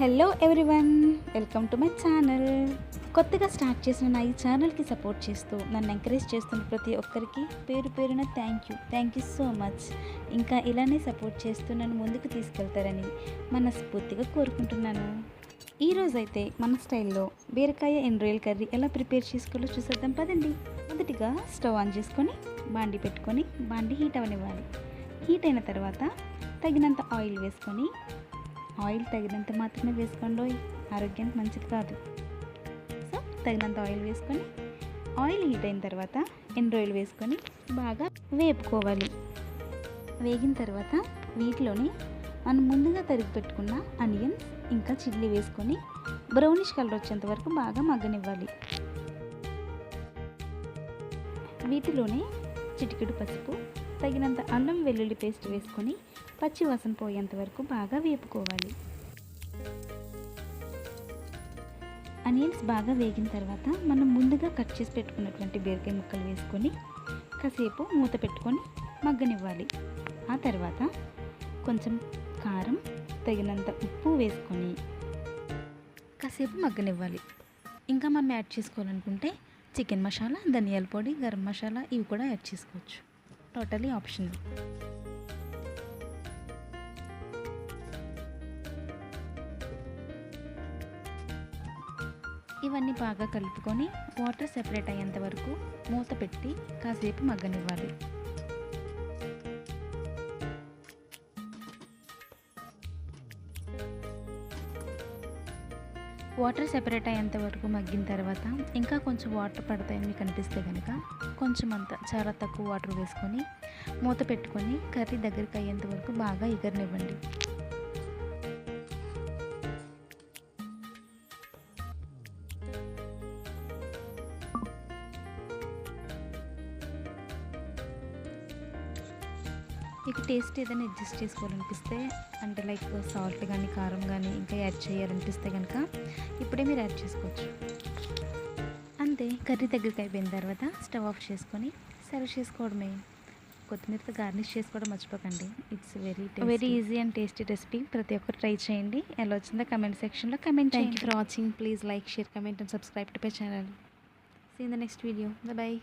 Hello everyone welcome to my channel. కొత్తగా start చేసిన నా ఈ ఛానల్కి సపోర్ట్ చేస్తూ నన్ను ఎంకరేజ్ చేస్తున్న ప్రతి ఒక్కరికి పేరు పేరున thank you thank you so much ఇంకా ఇలానే సపోర్ట్ చేస్తూ నన్ను ముందుకు తీసుకెళ్తారని మనస్ఫూర్తిగా కోరుకుంటున్నాను. ఈరోజైతే మన స్టైల్లో బీరకాయ అండ్ రొయ్యల కర్రీ ఎలా ప్రిపేర్ చేసుకోవాలో చూసేద్దాం పదండి. మొదటిగా స్టవ్ ఆన్ చేసుకొని బాండి పెట్టుకొని బాండి హీట్ అవనివ్వాలి. హీట్ అయిన తర్వాత తగినంత ఆయిల్ వేసుకొని ఆయిల్ తగినంత మాత్రమే వేసుకోండి. ఆరోగ్యానికి మంచిది కాదు. సో తగినంత ఆయిల్ వేసుకొని ఆయిల్ హీట్ అయిన తర్వాత ఎండ్రాయిల్ వేసుకొని బాగా వేపుకోవాలి. వేగిన తర్వాత వీటిలోని మనం ముందుగా తరిగి పెట్టుకున్న అనియన్స్ ఇంకా చిల్లీ వేసుకొని బ్రౌనిష్ కలర్ వచ్చేంత వరకు బాగా మగ్గనివ్వాలి. వీటిలోనే చిటికెడు పసుపు తగినంత అల్లం వెల్లుల్లి పేస్ట్ వేసుకొని పచ్చి వాసన పోయేంత వరకు బాగా వేపుకోవాలి. అనియన్స్ బాగా వేగిన తర్వాత మనం ముందుగా కట్ చేసి పెట్టుకున్నటువంటి బీరకాయ ముక్కలు వేసుకొని కాసేపు మూత పెట్టుకొని మగ్గనివ్వాలి. ఆ తర్వాత కొంచెం కారం తగినంత ఉప్పు వేసుకొని కాసేపు మగ్గనివ్వాలి. ఇంకా మనం యాడ్ చేసుకోవాలనుకుంటే చికెన్ మసాలా ధనియాల పొడి గరం మసాలా ఇవి కూడా యాడ్ చేసుకోవచ్చు. టోటలీ ఆప్షనల్ ఇవన్నీ బాగా కలుపుకొని వాటర్ సెపరేట్ అయ్యేంత వరకు మూత పెట్టి కాసేపు మగ్గనివ్వాలి. వాటర్ సెపరేట్ అయ్యేంత వరకు మగ్గిన తర్వాత ఇంకా కొంచెం వాటర్ పడతాయని మీకు అనిపిస్తే కనుక కొంచెం అంత చాలా తక్కువ వాటర్ వేసుకొని మూత పెట్టుకొని కర్రీ దగ్గరికి అయ్యేంత వరకు బాగా ఎగరనివ్వండి. మీకు టేస్ట్ ఏదైనా అడ్జస్ట్ చేసుకోవాలనిపిస్తే అంటే లైక్ సాల్ట్ కానీ కారం కానీ ఇంకా యాడ్ చేయాలనిపిస్తే కనుక ఇప్పుడే మీరు యాడ్ చేసుకోవచ్చు. అంతే కర్రీ దగ్గరికి అయిపోయిన తర్వాత స్టవ్ ఆఫ్ చేసుకొని సర్వ్ చేసుకోవడమే. కొత్తిమీరతో గార్నిష్ చేసుకోవడం మర్చిపోకండి. It's very very easy and tasty recipe ప్రతి ఒక్కరు ట్రై చేయండి. ఎలా వచ్చిందో కమెంట్ సెక్షన్లో comment thank you for watching please like share comment and subscribe to my channel see in the next video bye